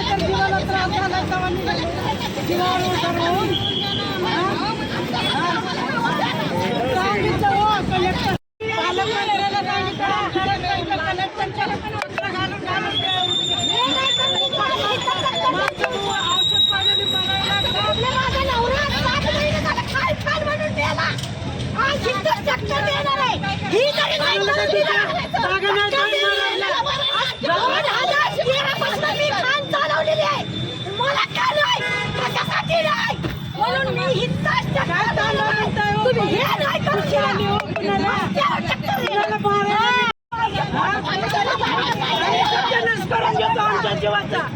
तर जीवाला त्रास झाला तेव्हा निघाले. जीवावर उतार होऊन. सांगितलं हो कलेक्टर पालकमंत्र्याला सांगितलं कलेक्टर कलेक्टरच्याला पण पत्र घालून घालून मागचं औषध पाणी बघायला लागलं. जागा नाही देणार म्हणून मी काय चाललं म्हणताय हो? तुम्ही हे नाही करू आणि हो कुणाला? कुणाला मारायला? सत्यानाश करून घेतो आमच्या जीवाचा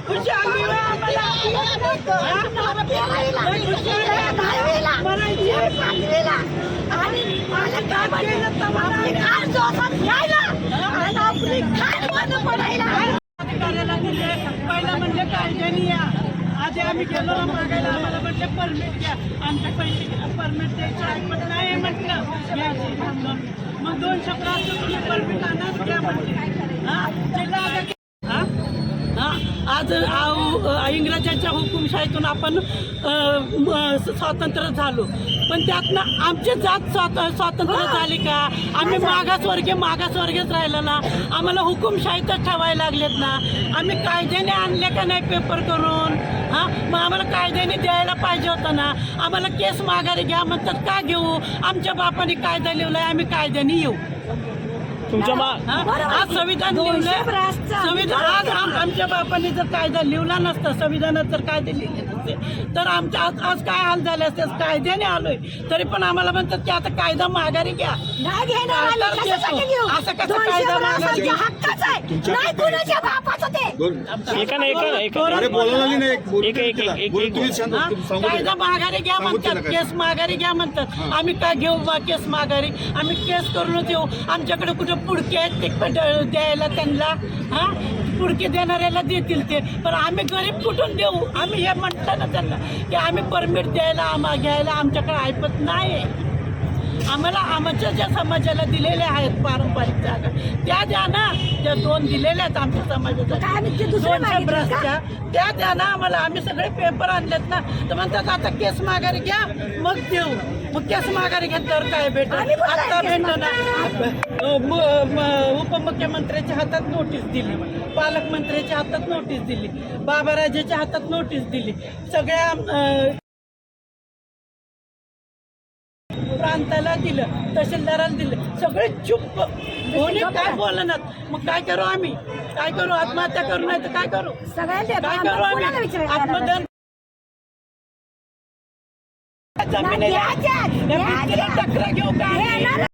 खुशी आली हो आम्हाला. मरायची अधिकाऱ्याला दिले पहिला म्हणजे कायद्याने या आधी आम्ही गेलो ना मागायला आम्हाला म्हटलं परमिट घ्या. आमचे पैसे परमिट द्यायचे आहे. नाही म्हटलं. घ्यायचे. मग दोन तुम्ही परमिट आणा घ्या म्हटले. हा? जिल्हा अधिकारी- हा? हा? आज इंग्रजांच्या हुकुमशाहीतून आपण स्वातंत्र्य झालो. पण त्यातनं आमची जात स्वात स्वातंत्र्य झाली का? आम्ही मागासवर्गीय मागासवर्गीयच राहिलो ना. आम्हाला हुकुमशाहीतच ठेवायला लागलेत ना. आम्ही कायद्याने आणले का नाही पेपर करून? मग आम्हाला कायद्याने द्यायला पाहिजे होतं ना. आम्हाला केस माघारी घ्या म्हणतात का घेऊ? आमच्या बापाने कायदा लिहिलाय आम्ही कायद्याने येऊ. तुमच्या हा? आज संविधान लिहिलंय? संविधान आज आम- आमच्या बापाने जर कायदा लिहिला नसता संविधानात जर कायदे लिहिले नसते तर आमच्या आज आज काय हाल झाले असते? आज कायद्याने आलोय. तरी पण आम्हाला म्हणतात की आता कायदा माघारी घ्या. असं कसं कायदा माघारी ना एक- तिला. बोलू तुम्ही? सांगू. कायदा माघारी घ्या सांगू म्हणतात. काय. केस माघारी घ्या म्हणतात. आम्ही काय घेऊ बा केस माघारी? आम्ही केस करूनच येऊ. आमच्याकडे कुठे पुडके आहेत ते पण द्यायला त्यांना? हा? पुडके देणाऱ्याला देतील ते. पण आम्ही गरीब कुठून देऊ? आम्ही हे म्हटलं ना त्यांना की आम्ही परमिट द्यायला आम्हा घ्यायला आमच्याकडे ऐपत नाही आम्हाला आमच्या ज्या समाजाला दिलेल्या आहेत पारंपरिक जागा त्या द्या ना. त्या दोन दिलेल्या आहेत आमच्या समाजाच्या त्या द्या ना आम्हाला. आम्ही सगळे पेपर आणलेत ना. तर म्हणतात आता केस माघारी घ्या मग देऊ. मग केस माघारी घेतल्यावर काय भेटल आता भेटलं ना. उपमुख्यमंत्र्याच्या हातात नोटीस दिली. पालकमंत्र्याच्या हातात नोटीस दिली. बाबाराजाच्या हातात नोटीस दिली. सगळ्या प्रांताला दिलं तहसीलदाराला दिलं. सगळे चुप्प कोणी काय बोलणार मग काय करू आम्ही? काय करू? आत्महत्या करू नाही तर काय करू? काय करू आम्ही? आत्मदान जमिनीला घेऊ का?